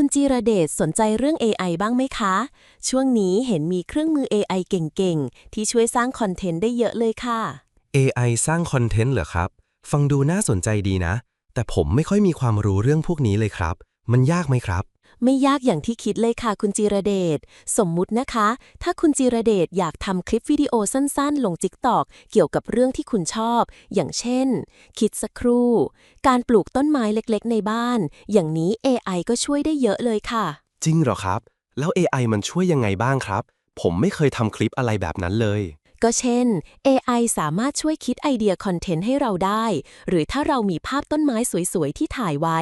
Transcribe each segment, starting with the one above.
คุณจีระเดชสนใจเรื่อง AI บ้างไหมคะ ช่วงนี้เห็นมีเครื่องมือ AI เก่งๆ ที่ช่วยสร้างคอนเทนต์ได้เยอะเลยค่ะ AI สร้างคอนเทนต์เหรอครับ ฟังดูน่าสนใจดีนะ แต่ผมไม่ค่อยมีความรู้เรื่องพวกนี้เลยครับ มันยากไหมครับ ไม่ยากอย่างที่คิดเลยค่ะคุณจีระเดช สมมุตินะคะ ถ้าคุณจีระเดชอยากทำคลิปวิดีโอสั้นๆ ลง TikTok เกี่ยวกับเรื่องที่คุณชอบ อย่างเช่น คิดสักครู่ การปลูกต้นไม้เล็กๆ ในบ้าน อย่างนี้ AI ก็ช่วยได้เยอะเลยค่ะ จริงเหรอครับ แล้ว AI มันช่วยยังไงบ้างครับ ผมไม่เคยทำคลิปอะไรแบบนั้นเลย ก็เช่น AI สามารถช่วยคิดไอเดียคอนเทนต์ให้เราได้ หรือถ้าเรามีภาพต้นไม้สวยๆ ที่ถ่ายไว้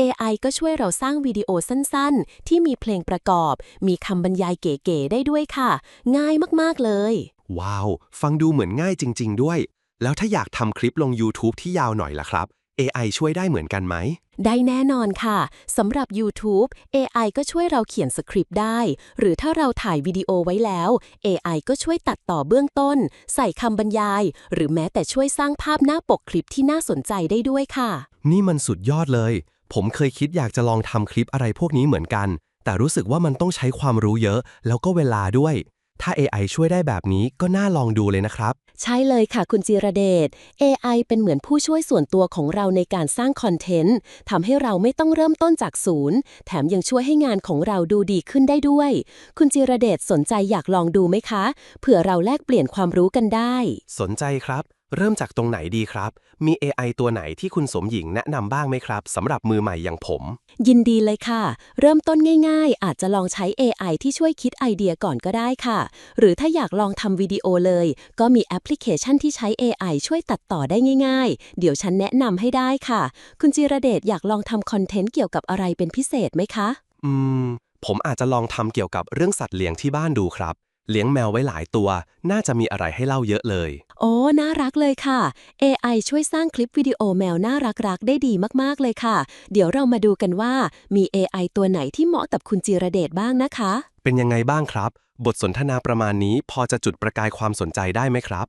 AI ก็ช่วยเราสร้างวิดีโอสั้นๆ ที่มีเพลงประกอบ มีคำบรรยายเก๋ๆ ได้ด้วยค่ะ ง่ายมากๆเลย ว้าว ฟังดูเหมือนง่ายจริง ๆ ด้วย แล้วถ้าอยากทำคลิปลง YouTube ที่ยาวหน่อยล่ะครับ AI ช่วยได้เหมือนกันไหม ได้แน่นอนค่ะสำหรับ YouTube AI ก็ช่วยเราเขียนสคริปต์ได้ หรือถ้าเราถ่ายวิดีโอไว้แล้ว AI ก็ช่วยตัดต่อเบื้องต้น ใส่คำบรรยาย หรือแม้แต่ช่วยสร้างภาพหน้าปกคลิปที่น่าสนใจได้ด้วยค่ะ นี่มันสุดยอดเลย ผมเคยคิดอยากจะลองทำคลิปอะไรพวกนี้เหมือนกัน แต่รู้สึกว่ามันต้องใช้ความรู้เยอะ แล้วก็เวลาด้วย ถ้า AI ช่วยได้แบบนี้ก็น่าลองดูเลยนะครับ ใช่เลยค่ะคุณจีระเดช AI เป็นเหมือนผู้ช่วยส่วนตัวของเราในการสร้างคอนเทนต์ทำให้เราไม่ต้องเริ่มต้นจากศูนย์ แถมยังช่วยให้งานของเราดูดีขึ้นได้ด้วย คุณจีระเดชสนใจอยากลองดูไหมคะ เผื่อเราแลกเปลี่ยนความรู้กันได้ สนใจครับ เริ่มจากตรงไหนดีครับ มี AI ตัวไหนที่คุณสมหญิงแนะนำบ้างไหมครับสำหรับมือใหม่อย่างผม ยินดีเลยค่ะ เริ่มต้นง่ายๆ อาจจะลองใช้ AI ที่ช่วยคิดไอเดียก่อนก็ได้ค่ะ หรือถ้าอยากลองทำวิดีโอเลย ก็มีแอปพลิเคชันที่ใช้ AI ช่วยตัดต่อได้ง่าย ๆ เดี๋ยวฉันแนะนำให้ได้ค่ะ คุณจิรเดชอยากลองทำคอนเทนต์เกี่ยวกับอะไรเป็นพิเศษไหมคะ อืม ผมอาจจะลองทำเกี่ยวกับเรื่องสัตว์เลี้ยงที่บ้านดูครับ เลี้ยงแมวไว้หลายตัว น่าจะมีอะไรให้เล่าเยอะเลย โอ้ น่ารักเลยค่ะ AI ช่วยสร้างคลิปวิดีโอแมวน่ารักๆ ได้ดีมากๆเลยค่ะ เดี๋ยวเรามาดูกันว่ามี AI ตัวไหนที่เหมาะกับคุณจิรเดชบ้างนะคะ เป็นยังไงบ้างครับ บทสนทนาประมาณนี้พอจะจุดประกายความสนใจได้ไหมครับ